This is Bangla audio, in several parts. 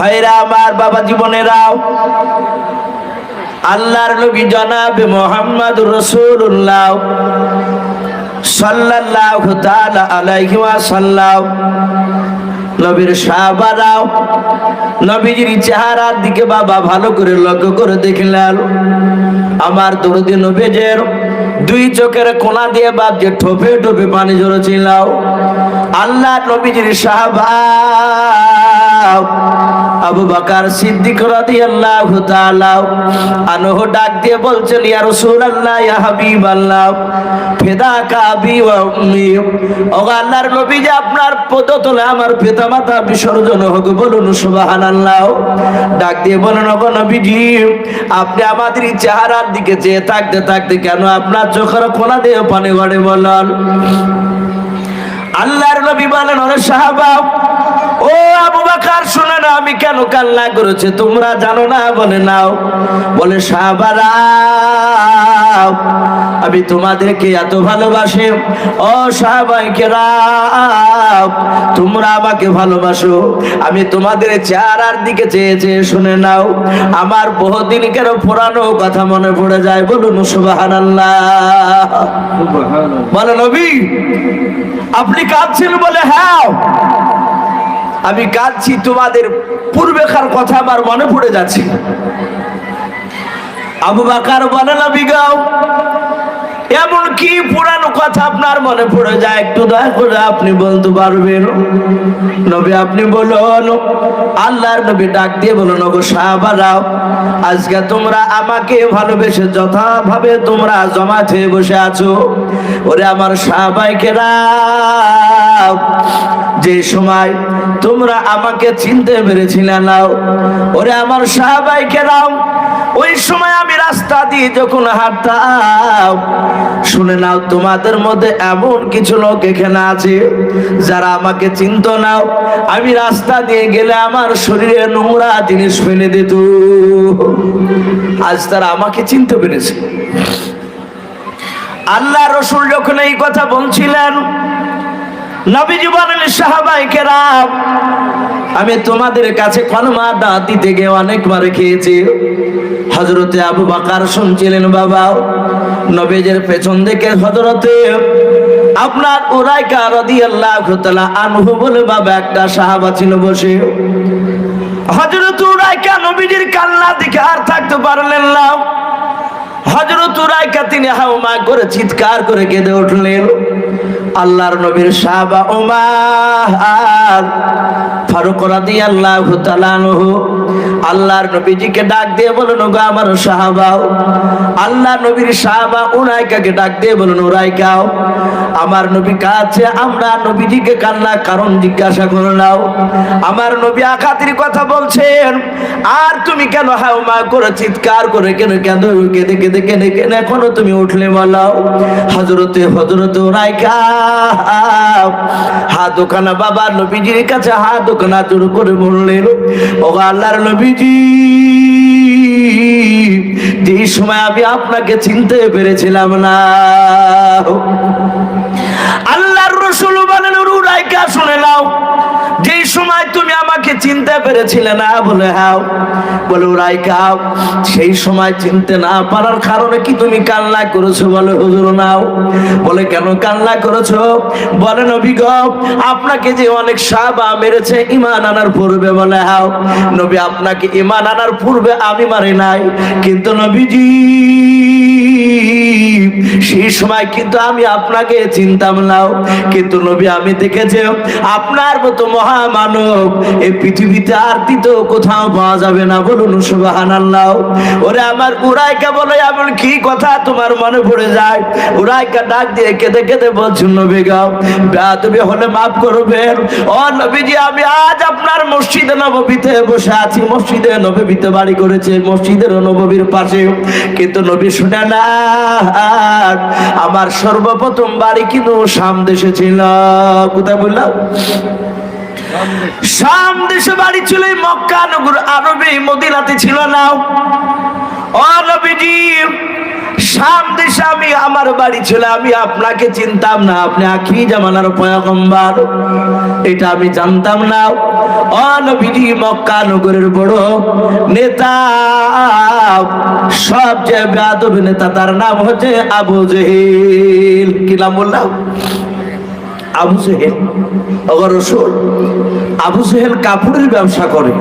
ভাইরা, আমার বাবা জীবনেরাও আল্লাহর নবী জনাবে মোহাম্মদ রসুল্লাহ দিকে বাবা ভালো করে লক্ষ্য করে আমার দরদি নবীজের দুই চোখের কোনা দিয়ে বাপ যে ঠোপে ঠোপে পানি ঝরেছিল। আল্লাহ নবীজির সাহাবা আবু বাকার সিদ্দিক রাদিয়াল্লাহু তাআলা আনহু ডাক দিয়ে বলছেন, ইয়া রাসূলুল্লাহ, ইয়া হাবিবাল্লাহ ফিদাকা আবি ওয়া উম্মি? ও আল্লাহর নবী যে আপনার পদতলে আমার পিতামাতা বিসর্জন হোক বলুন, সুবহানাল্লাহ। ডাক দিয়ে বলেন, ওগো নবীজি, আপনি আমাদের চেহারার দিকে চেয়ে থাকতে থাকতে কেন আপনার চোখের কোনা দিয়ে পানি গড়ে বলেন? আল্লাহর নবী বলেন, ওরে সাহাবা, ও আবু বাকার, শুনে না, আমি কেন কান্না করেছে? তোমরা জানো না? বলে, নাও। বলে, সাহাবারা, আমি তোমাদেরকে এত ভালোবাসি। ও সাহাবাইকে তোমরা আমাকে ভালোবাসো। আমি তোমাদের চেহারার দিকে চেয়ে চেয়ে শুনে নাও। আমার বহুদিন কেন পুরানো কথা মনে পড়ে যায়? বলুন সুবাহান আল্লাহ বলো, নবী, আপনি কাঁদছেন বলে হ্যাঁ আমি কাঁদছি, তোমাদের পূর্বেকার কথা আমার মনে পড়ে যাচ্ছে। আবু বাকার বলে, না, বিগাও। এমন কি পুরানো কথা আপনার মনে পড়ে যায়, একটু দয়া করে আপনি বলতে পারবেন। নবী আপনি বলুন, আল্লাহর নবী ডাক দিয়ে বলুন গো সাহাবারাও আজকে তোমরা আমাকে ভালোবেসে যথাভাবে তোমরা জমা হয়ে বসে আছো। ওরে আমার সাহাবাইকেরা যে সময় তোমরা আমাকে চিনতে পেরেছিলে নাও ওরে আমার সাহাবাইকেরাও ওই সময় আমি রাস্তা দিয়ে যখন হাঁটতাম, শুনে নাও, তোমাদের মধ্যে এমন কিছু লোক এখানে আছে যারা আমাকে চিনত নাও আমি রাস্তা দিয়ে গেলে আমার শরীরে নোংরা জিনিস ফেলে দিত। আজ তারা আমাকে চিনতে পেরেছে। আল্লাহ রসুল যখন এই কথা বলছিলেন, নবীজি বলেন সাহাবাই কেরাম আমি তোমাদের কাছে কলমা দা দিতে গিয়ে অনেকবার খেয়েছি। হজরতে আবু বাকার শুনছিলেন বাবা, নবীজের পেছন দিকে হজরতে আপনার উরাইকা রাদিয়াল্লাহু তাআলা আনহু বলে বাবা, একটা সাহাবা ছিল বসে। হজরত উরাইকা নবীজির কান্না দিকে আর থাকতে পারলেন না। হজরত উরাইকা তিনি হাউমা করে চিৎকার করে কেঁদে উঠলেন। আল্লাহর নবীর সাহাবা উমার ফারুক রাদিয়াল্লাহু তাআলা আনহু আল্লাহর নবীজিকে ডাক দিয়ে বলুন গো আমার সাহাবাও আল্লাহ নবীর সাহাবা, উনাইকাকে ডাক দিয়ে বলুন উরাইকাও আমার নবী কাছে আমরা নবীজিকে কান্না, কারণ জিজ্ঞাসা করে নাও। আমার নবী আখাতির কথা বলছেন, আর তুমি কেন হাউমা করে চিৎকার করে কেন কেন কেঁদে কেঁদে কেঁদে কেন এখনও তুমি উঠলে বলাও? হজরতে হজরত উরাইকা হা দোকানা বাবা নবীজির কাছে হা দোকানা জোর করে বললেন ও আল্লাহর নবীজি যে সময় আমি আপনাকে চিনতে পেরেছিলাম না। আল্লাহর রসুল বলেন রুরাইকা শুনে নাও। চিনতে পেরেছিলে না? বলে, হাও। বলে রাইকা সেই সময় চিনতে না পারার কারণে কি তুমি কান্না করেছ? বলে, হুজুর, নাও। বলে, কেন কান্না করেছ? বলে, নবী গো, আপনাকে যে অনেক সাবা মেরেছে ইমান আনার পূর্বে। বলে, হাও। নবী, আপনাকে ইমান আনার পূর্বে আমি মারি নাই। কিন্তু নবীজি সেই সময় কিন্তু আমি আপনাকে চিনতাম নাও কিন্তু নবী, আমি দেখেছি আপনার মতো মহামানব এই পৃথিবীতে আর দ্বিতীয় কোথাও পাওয়া যাবে না। বলুন সুবাহান আল্লাহ ওরে আমার উড়াইকা বলে, এমন কি কথা তোমার মনে পড়ে যায়? উড়াইকা ডাক দিয়ে কেঁদে কেঁদে বলছেন নবী গাও বেয়াদবি হলে মাফ করবেন। ও নবীজি, আমি আজ আপনার মসজিদে নববীতে বসে আছি। মসজিদে নববীতে বাড়ি করেছে, মসজিদের নববীর পাশে। কিন্তু নবী শুনে না আমার সর্বপ্রথম বাড়ি কিন্তু শাম দেশে ছিল। কোথায় বললাম? শাম দেশে বাড়ি ছিল মক্কা নগর। আরবে মদিনাতে ছিল না। ও শাম আমি, আমার বাড়ি ছিল, আমি আপনাকে চিনতাম না। আপনি আখি জামানার পয়গম্বর। এটা আমি জানতাম না। অনবিধি মক্কা নগরের বড় নেতা। সবচেয়ে বেয়াদব নেতা, তার নাম হচ্ছে আবু জেহেল। কি নাম বললাম? আবু জেহেল। অগর রসুল, আবু জেহেল কাপড়ের ব্যবসা করে।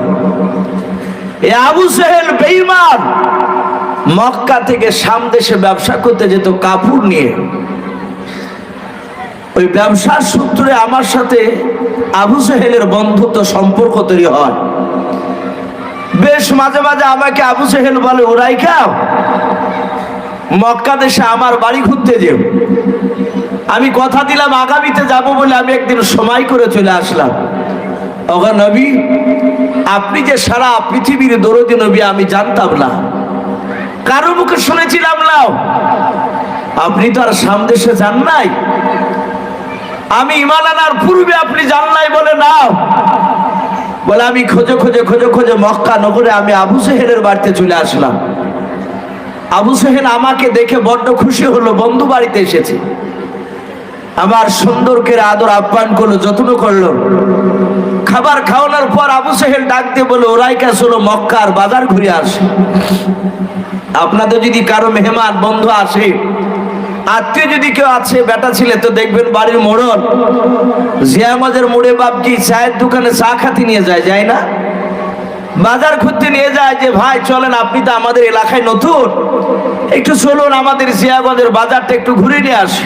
এ আবু জেহেল বেঈমান। মক্কা থেকে সামদেশে ব্যবসা করতে যেত কাপড় নিয়ে। ওই ব্যবসার সূত্রে আমার সাথে আবু সেহেলের বন্ধুত্ব সম্পর্ক তৈরি হয়। বেশ মাঝে মাঝে আমাকে আবু সেহেল বলে ওরাই খাও মক্কা দেশে আমার বাড়ি ঘুরতে যেও। আমি কথা দিলাম, আগামীতে যাব বলে আমি একদিন সময় করে চলে আসলাম। অগা নবী, আপনি যে সারা পৃথিবীর দরদি নবী আমি জানতাম না। কারও মুখে শুনেছিলাম না আপনি তো আর সামদেশে যান নাই। আমি ইমান আনার পূর্বে আপনি জান নাই বলে নাও। বলে আমি খোঁজে খোঁজে খোঁজে খোঁজে মক্কা নগরে আমি আবু সেহেলের বাড়িতে চলে আসলাম। আবু সেহেল আমাকে দেখে বড্ড খুশি হলো, বন্ধু বাড়িতে এসেছে। আমার সুন্দরকে আদর আপ্যায়ন করল, যত্ন করল। খাবার খাওয়ানোর পর আবু সেহেল ডাক দিয়ে বলে ওরাই কাজ হলো মক্কার বাজার ঘুরে আসে? আপনাদের যদি কারও মেহমান, বন্ধু আসে, আত্মীয় যদি কেউ আছে, বেটা ছিলে, তো দেখবেন বাড়ির মোড়ল। জিয়ামাজের মোড়ে বাপজি চায়ের দোকানে চা খাতে নিয়ে যায় যায় না? বাজার খুঁজতে নিয়ে যায় যে, ভাই, চলেন, আপনি তো আমাদের এলাকায় নতুন। একটু চলুন, আমাদের জিয়াগঞ্জের বাজারটা একটু ঘুরে নিয়ে আসে।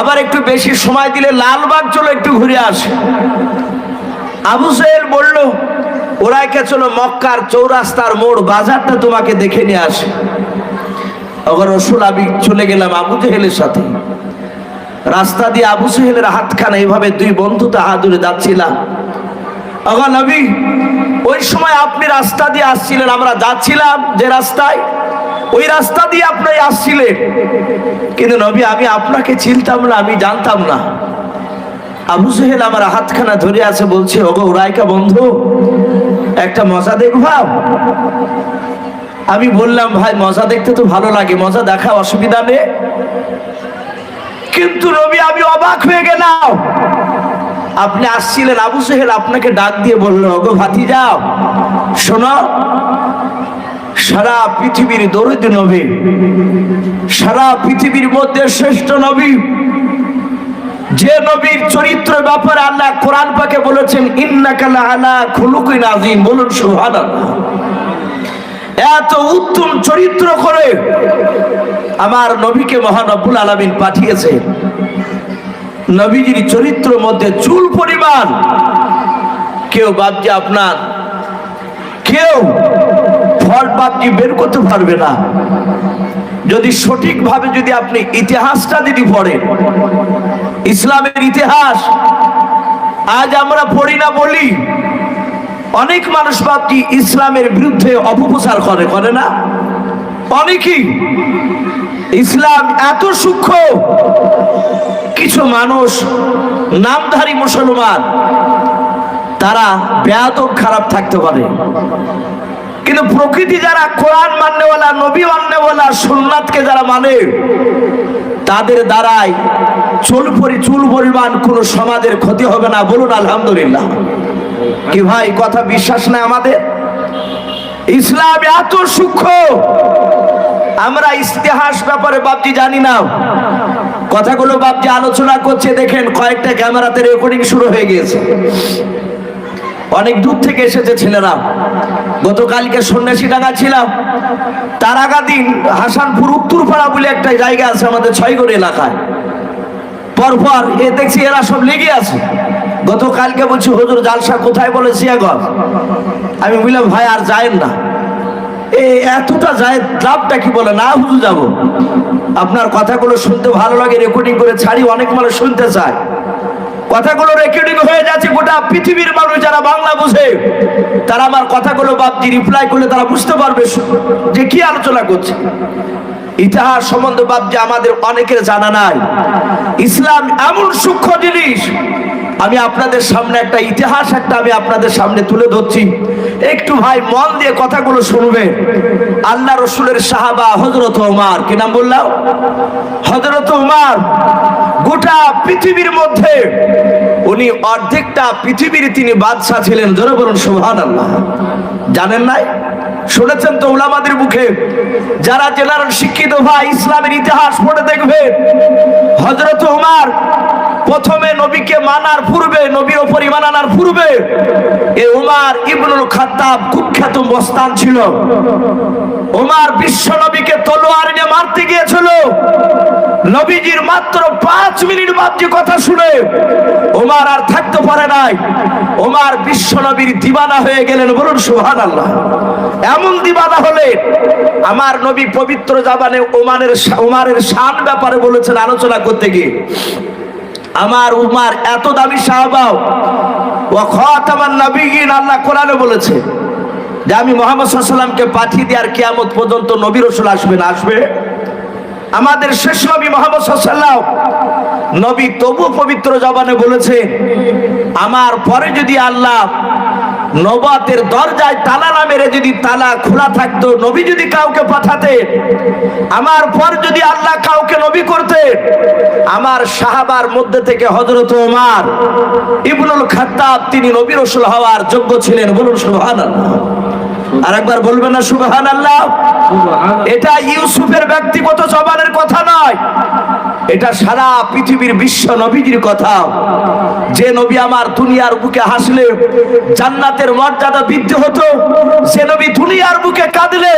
আবার একটু বেশি সময় দিলে লালবাগ চলো একটু ঘুরে আসে। আবু সাহেল বলল ওরাই কে চলো মক্কার চৌরাস্তার মোড়, বাজারটা তোমাকে দেখে নিয়ে আসে। অগর রসুল, আমি চলে গেলাম আবু জেহেলের সাথে। রাস্তা দিয়ে আবু সেহেলের হাতখানা এইভাবে দুই বন্ধুতে হাত ধরে যাচ্ছিলাম। অগর নবী, ওই সময় আপনি রাস্তা দিয়ে আসছিলেন, আমরা যাচ্ছিলাম যে রাস্তায়। ওই রাস্তা দিয়ে আপনি আসছিলেন। কিন্তু নবী, আমি আপনাকে চিনতাম না, আমি জানতাম না। আবু সেহেল আমার হাতখানা ধরে আছে, বলছে, ওগো রায়কা বন্ধু, একটা মজা দেখবাম আমি বললাম, ভাই, মজা দেখতে তো ভালো লাগে, মজা দেখা অসুবিধা নেই। কিন্তু রবি, আমি অবাক হয়ে গেলাম। আপনি আসছিলেন, আবু সেহেল আপনাকে ডাক দিয়ে বলল, ওগো ভাতি যাও শোনো, সারা পৃথিবীর দরিদ্র নবী, সারা পৃথিবীর মধ্যে শ্রেষ্ঠ নবী যে নবীর চরিত্র ব্যাপারে আল্লাহ কোরআন পাকে বলেছেন ইন্নাকালা আলা খুলুকিন আজিম বলুন সুবহানাল্লাহ। এত উত্তম চরিত্র করে আমার নবীকে মহানবুল আলামিন পাঠিয়েছে নবীজির চরিত্র মধ্যে চুল পরিমাণ। কেউ বাপজি আপনার, কেউ বাপজি বের করতে পারবে না। যদি সঠিকভাবে যদি আপনি ইতিহাসটা যদি পড়েন, ইসলামের ইতিহাস, আজ আমরা পড়ি না বলি, অনেক মানুষ বাপটি ইসলামের বিরুদ্ধে অপপ্রচার করে করে না? অনেকেই ইসলাম এত সূক্ষ্ম, কিছু মানুষ, নামধারী মুসলমান, তারা বেয়াদব, খারাপ থাকতে পারে। কিন্তু প্রকৃতি যারা কোরআন মান্যওয়ালা, নবী মান্যওয়ালা, সুন্নাতকে যারা মানে তাদের দ্বারাই চুল পরি, চুল পরিমাণ কোন সমাজের ক্ষতি হবে না। বলুন, আলহামদুলিল্লাহ। কি ভাই, কথা বিশ্বাস নাই আমাদের? ইসলাম এত সূক্ষ্ম, আমরা ইতিহাস ব্যাপারে বাপজি জানি না। কথাগুলো বাপজি আলোচনা করছে, দেখেন কয়েকটা ক্যামেরাতে রেকর্ডিং শুরু হয়ে গিয়েছে। অনেক দূর থেকে এসেছে ছেলেরা। গতকালকে সন্ন্যাসী ডাঙ্গা ছিলাম। তার আগা দিন হাসানপুর উত্তরপাড়া বলে একটা জায়গা আছে আমাদের ছয়গড় এলাকায়। পরপর এ দেখছি এরা সব লেগে আছে। গতকালকে বলছি, হুজুর, জালসা কোথায় বলে সিয়াগর আমি বললাম, ভাই, আর যায়েন না। এ এতটা যায়, লাভটা কি বলে? না, হুজুর, যাব। আপনার কথাগুলো শুনতে ভালো লাগে রেকর্ডিং করে ছাড়ি, অনেক মানুষ শুনতে চায়। কথাগুলো রেকর্ডিং হয়ে যাচ্ছে, গোটা পৃথিবীর মানুষ যারা বাংলা বুঝে, তারা আমার কথাগুলো বাপজি রিপ্লাই করলে তারা বুঝতে পারবে যে কি আলোচনা করছে। ইতিহাস সম্বন্ধে বাপজি আমাদের অনেকের জানা নাই। ইসলাম এমন সূক্ষ্ম জিনিস, আমি আপনাদের সামনে একটা ইতিহাস, একটা আমি আপনাদের সামনে তুলে ধরছি। একটু ভাই মন দিয়ে কথাগুলো শুনবে আল্লাহ রসুলের সাহাবা হজরত ওমার, কি নাম বললাম? হজরত ওমার, গোটা পৃথিবীর মধ্যে উনি অর্ধেকটা পৃথিবীর তিনি বাদশাহ ছিলেন। জোরে বলুন সুহান আল্লাহ জানেন নাই? শুনেছেন তো উলামাদের মুখে? যারা জেলার শিক্ষিত ভাই, ইসলামের ইতিহাস পড়ে দেখবে হজরত উমার প্রথমে মানার পূর্বে, নবীর ওপর ইমান পূর্বে, এ উমার ইবনুল খাত্তাব কুখ্যাত মস্তান ছিল। উমার বিশ্ব নবীকে তলোয়ার নিয়ে মারতে গিয়েছিল। নবীজির মাত্র পাঁচ মিনিট বাদজি কথা শুনে ওমার আর থাকতে পারে নাই। ওমার বিশ্ব নবীর দিবানা হয়ে গেলেন, বলুন সুহান আল্লাহ এমন দিবানা হলে আমার নবী পবিত্র জাবানে ওমানের ওমারের শান ব্যাপারে বলেছেন, আলোচনা করতে গিয়ে। আমার উমার এত দামি সাহবাও ও আমার নবীগিন আল্লাহ কোরআনে বলেছে যে আমি মোহাম্মদ সাল্লামকে পাঠিয়ে দিয়ে আর কেয়ামত পর্যন্ত নবী রসুল আসবে না, আসবে? আমাদের শেষ নবী মোহাম্মদ নবী তবু পবিত্র জবানে বলেছে, আমার পরে যদি আল্লাহ নবাতের দরজায় তালা না মেরে যদি তালা খোলা থাকতো, নবী যদি কাউকে পাঠাতে, আমার পর যদি আল্লাহ কাউকে নবী করতে, আমার সাহাবার মধ্যে থেকে হজরত ওমার ইবনুল খাত্তাব তিনি নবী রসুল হওয়ার যোগ্য ছিলেন। বলুন, সুবহানাল্লাহ। আর একবার বলবেন না সুবহান আল্লাহ এটা ইউসুফের ব্যক্তিগত জবানের কথা নয়। এটা সারা পৃথিবীর বিশ্ব নবীজির কথা। যে নবী আমার দুনিয়ার বুকে হাসলে, জান্নাতের মর্যাদা বৃদ্ধি হতো, সে নবী দুনিয়ার বুকে কাঁদলে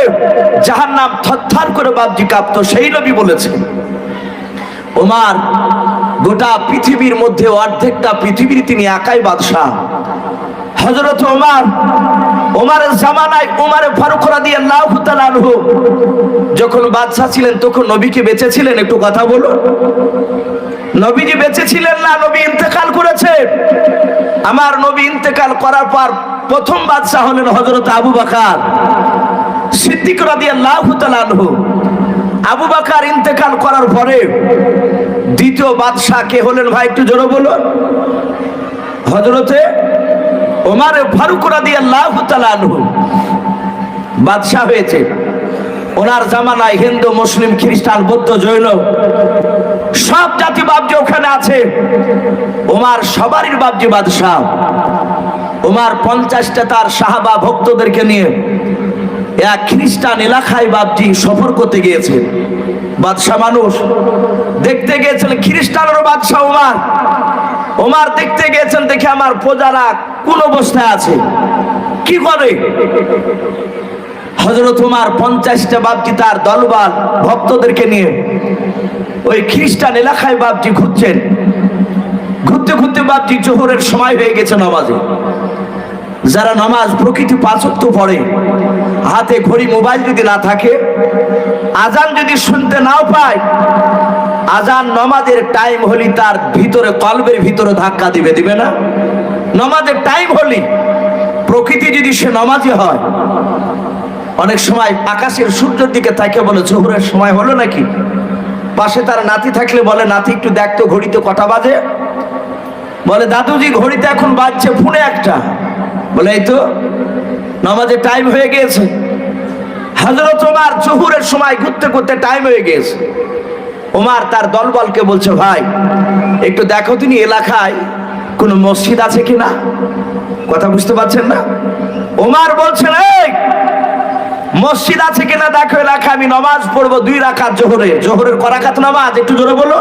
যাহার জাহান্নাম থরথর করে বাবজি কাঁপতো, সেই নবী বলেছে। ওমার গোটা পৃথিবীর মধ্যে অর্ধেকটা পৃথিবীর তিনি একাই বাদশাহ। হজরত ওমার, ওমারের জামানায় ওমারে ফারুক রাদিয়াল্লাহু আল্লাহ আনহু, যখন বাদশাহ ছিলেন তখন নবীকে বেঁচেছিলেন, একটু কথা বলুন। নবীজি বেঁচেছিলেন না, নবী ইন্তেকাল করেছে। আমার নবী ইন্তেকাল করার পর প্রথম বাদশাহ হলেন হজরত আবু বাকার সিদ্দিক রাদিয়াল্লাহু তাআলা আনহু। আবু বাকার ইন্তেকাল করার পরে দ্বিতীয় বাদশাহ কে হলেন ভাই, একটু জোরে বলুন। হজরতে ওমারে ফারুক তাআলা আনহু বাদশাহ হয়েছে। ওনার জামানায় হিন্দু, মুসলিম, খ্রিস্টান, বৌদ্ধ, জৈন সব জাতি বাবজি ওখানে আছে। ওমার সবারই বাবজি বাদশাহ। ওমার পঞ্চাশটা তার সাহাবা ভক্তদেরকে নিয়ে এক খ্রিস্টান এলাকায় বাবজি সফর করতে গিয়েছে। বাদশাহ মানুষ দেখতে গিয়েছেন খ্রিস্টানেরও বাদশাহ ওমার। ওমার দেখতে গেছেন দেখে আমার প্রজারা কোন অবস্থায় আছে? কি করে? হজরত উমার পঞ্চাশটা বাপটি তার দলবাল ভক্তদেরকে নিয়ে ওই খ্রিস্টান এলাকায় বাপটি ঘুরছেন। ঘুরতে ঘুরতে বাপটি জোহরের সময় হয়ে গেছে নামাজে। যারা নামাজ প্রকৃতি পাচক তো পড়ে, হাতে ঘড়ি মোবাইল যদি না থাকে, আজান যদি শুনতে নাও পায় আজান নমাজের টাইম হলি তার ভিতরে, কলবের ভিতরে ধাক্কা দিবে দিবে না? নমাজের টাইম হলি প্রকৃতি যদি সে নমাজি হয়, অনেক সময় আকাশের সূর্যের দিকে তাকে বলে, জোহরের সময় হলো নাকি? পাশে তার নাতি থাকলে বলে, নাতি, একটু দেখতো ঘড়িতে কটা বাজে? বলে, দাদুজি, ঘড়িতে এখন বাজছে ফোনে একটা। বলে, এই তো, নামাজের টাইম হয়ে গিয়েছে। হাজরত ওমার জহুরের সময় ঘুরতে ঘুরতে টাইম হয়ে গিয়েছে। ওমার তার দলবলকে বলছে, ভাই, একটু দেখো তিনি এলাকায় কোনো মসজিদ আছে কিনা? কথা বুঝতে পারছেন না? ওমার বলছেন, এই, মসজিদ আছে কিনা দেখো এলাকা আমি নামাজ পড়ব দুই রাকাত জোহরে। জোহরের করাকাত নামাজ? একটু জোরে বলো।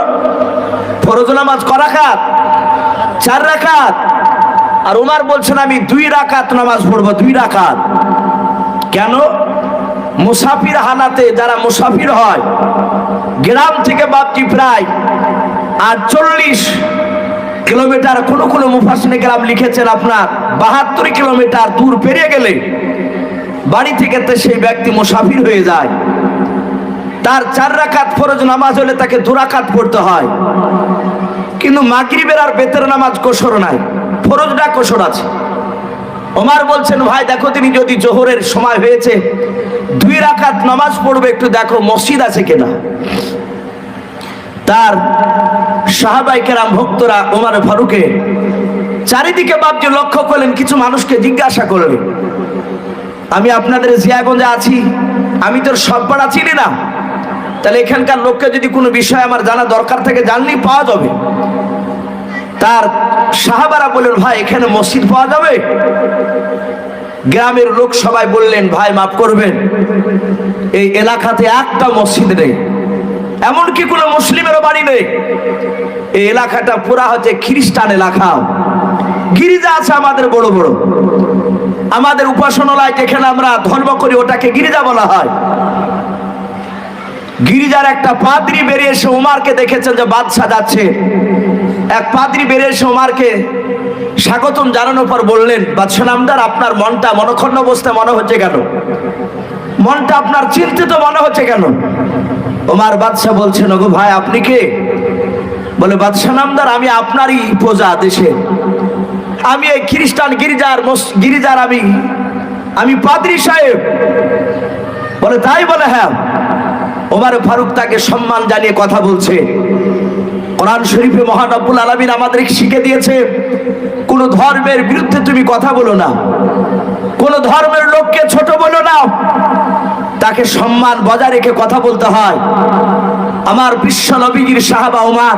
ফরজ নামাজ করাকাত চার রাকাত? আর উমার বলছেন, আমি দুই রাকাত নামাজ পড়ব, দুই রাকাত। কেন? মুসাফির হালাতে যারা মুসাফির হয় গ্রাম থেকে বাপটি প্রায় আটচল্লিশ কিলোমিটার কোন কোনো মুফাসিনে গ্রাম লিখেছেন আপনার, বাহাত্তর কিলোমিটার দূর পেরিয়ে গেলে বাড়ি থেকে তো সেই ব্যক্তি মুসাফির হয়ে যায়। তার চার রাকাত ফরজ নামাজ হলে তাকে দুরাকাত পড়তে হয়। কিন্তু মাগরিবের আর বেতের নামাজ কোসর নাই, ফরজটা কোসর আছে। ওমার বলছেন, ভাই, দেখো তিনি যদি জোহরের সময় হয়েছে দুই রাকাত নামাজ পড়বে, একটু দেখো মসজিদ আছে কিনা। তার সাহাবাই কেরাম ভক্তরা ওমার ফারুকে চারিদিকে বাপজি লক্ষ্য করলেন, কিছু মানুষকে জিজ্ঞাসা করলেন, আমি আপনাদের জিয়াগঞ্জে আছি, আমি তোর সব পাড়া চিনি না? তাহলে এখানকার লোককে যদি কোনো বিষয় আমার জানা দরকার থাকে, জানলেই পাওয়া যাবে। তার সাহাবারা বললেন, ভাই, এখানে মসজিদ পাওয়া যাবে? গ্রামের লোক সবাই বললেন, ভাই, মাফ করবেন। এই এলাকাতে একটা মসজিদ নেই। এমনকি কোনো মুসলিমেরও বাড়ি নেই। এই এলাকাটা পুরা হচ্ছে খ্রিস্টান এলাকা। গিরিজা আছে আমাদের বড় বড়। আমাদের উপাসনালয় যেখানে আমরা ধর্ম করি, ওটাকে গিরিজা বলা হয়। গিরিজার একটা পাদ্রি বেরিয়ে এসে উমারকে দেখেছেন যে বাদশা যাচ্ছে। এক পাদ্রি বেরিয়ে এসে উমারকে স্বাগতম জানানোর পর বললেন বাদশা নামদার, আপনার মনটা মনক্ষণ্ণ অবস্থায় মনে হচ্ছে কেন? মনটা আপনার চিন্তিত মনে হচ্ছে কেন? ওমার বাদশাহ বলছেন, ওগো ভাই, আপনি কে? বলে, বাদশাহ নামদার, আমি আপনারই প্রজা দেশে আমি এই খ্রিস্টান গিরিজার গিরিজার আমি আমি পাদ্রি সাহেব। বলে, তাই বলে হ্যাঁ। ওমার ফারুক তাকে সম্মান জানিয়ে কথা বলছে। কোরআন শরীফে মহানব্বুল আলমিন আমাদের শিখে দিয়েছে কোন ধর্মের বিরুদ্ধে তুমি কথা বলো না। কোন ধর্মের লোককে ছোট বলো না। তাকে সম্মান বজায় রেখে কথা বলতে হয়। আমার বিশ্ব নবীজির সাহাবা ওমার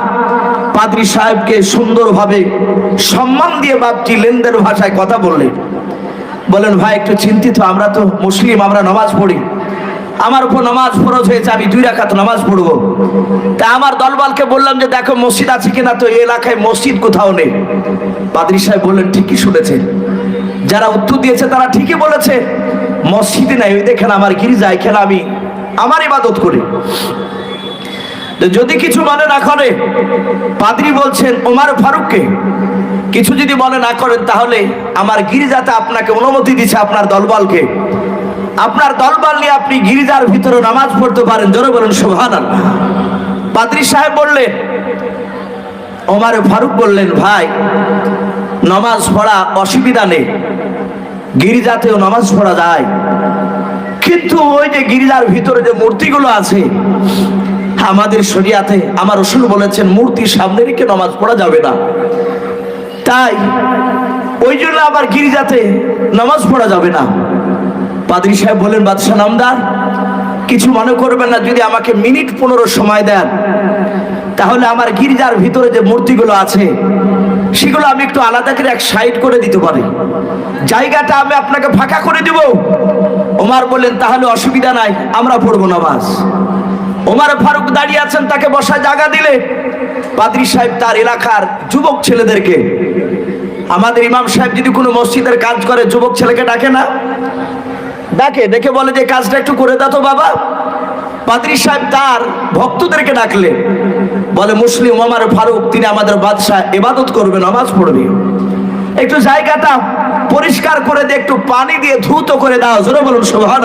পাদ্রি সাহেবকে সুন্দরভাবে সম্মান দিয়ে বাপটি লেনদেন ভাষায় কথা বললেন। বলেন, ভাই, একটু চিন্তিত, আমরা তো মুসলিম, আমরা নামাজ পড়ি। আমার উপর নামাজ ফরজ হয়েছে, আমি দুই রাখাত নামাজ পড়ব। তা আমার দলবলকে বললাম যে, দেখো, মসজিদ আছে কিনা? তো এই এলাকায় মসজিদ কোথাও নেই। পাদ্রি সাহেব বললেন, ঠিকই শুনেছে যারা উত্তর দিয়েছে, তারা ঠিকই বলেছে, মসজিদে নাই, ওই দেখেন আমার গির্জা এখানে আমি আমার ইবাদত করি। যদি কিছু মনে না করে পাদ্রি বলছেন, ওমার ফারুককে কিছু যদি মনে না করেন, তাহলে আমার গিরিজাতে আপনাকে অনুমতি দিচ্ছে আপনার দলবলকে। আপনার দলবল নিয়ে আপনি গিরিজার ভিতরে নামাজ পড়তে পারেন, জোরে বলুন সোহান পাদ্রি সাহেব বললেন, ওমারে ফারুক বললেন, ভাই, নামাজ পড়া অসুবিধা নেই, গিরিজাতেও নামাজ পড়া যায়। কিন্তু ওই যে গিরিজার ভিতরে যে মূর্তিগুলো আছে, আমাদের শরিয়াতে আমার রসুল বলেছেন, মূর্তির সামনে রেখে নামাজ পড়া যাবে না। তাই ওই জন্য আবার গিরিজাতে নামাজ পড়া যাবে না। পাদ্রি সাহেব বলেন, বাদশাহ নামদার, কিছু মনে করবেন না, যদি আমাকে মিনিট পনেরো সময় দেন, তাহলে আমার গির্জার ভিতরে যে মূর্তিগুলো আছে, সেগুলো আমি একটু আলাদা করে এক সাইড করে দিতে পারি। জায়গাটা আমি আপনাকে ফাঁকা করে দিব। ওমার বললেন, তাহলে অসুবিধা নাই, আমরা পড়ব নামাজ। ওমার ফারুক দাঁড়িয়ে আছেন, তাকে বসা জায়গা দিলে। পাদ্রি সাহেব তার এলাকার যুবক ছেলেদেরকে, আমাদের ইমাম সাহেব যদি কোনো মসজিদের কাজ করে, যুবক ছেলেকে ডাকে না? ডাকে দেখে বলে যে কাজটা একটু করে দাও তো বাবা। পাদ্রি সাহেব তার ভক্তদেরকে ডাকলে বলে, মুসলিম ওমার ফারুক, তিনি আমাদের বাদশাহ এবাদত করবে, নামাজ পড়বে। একটু জায়গাটা পরিষ্কার করে দিয়ে একটু পানি দিয়ে ধুত করে দাও। জোরে বলুন সোহান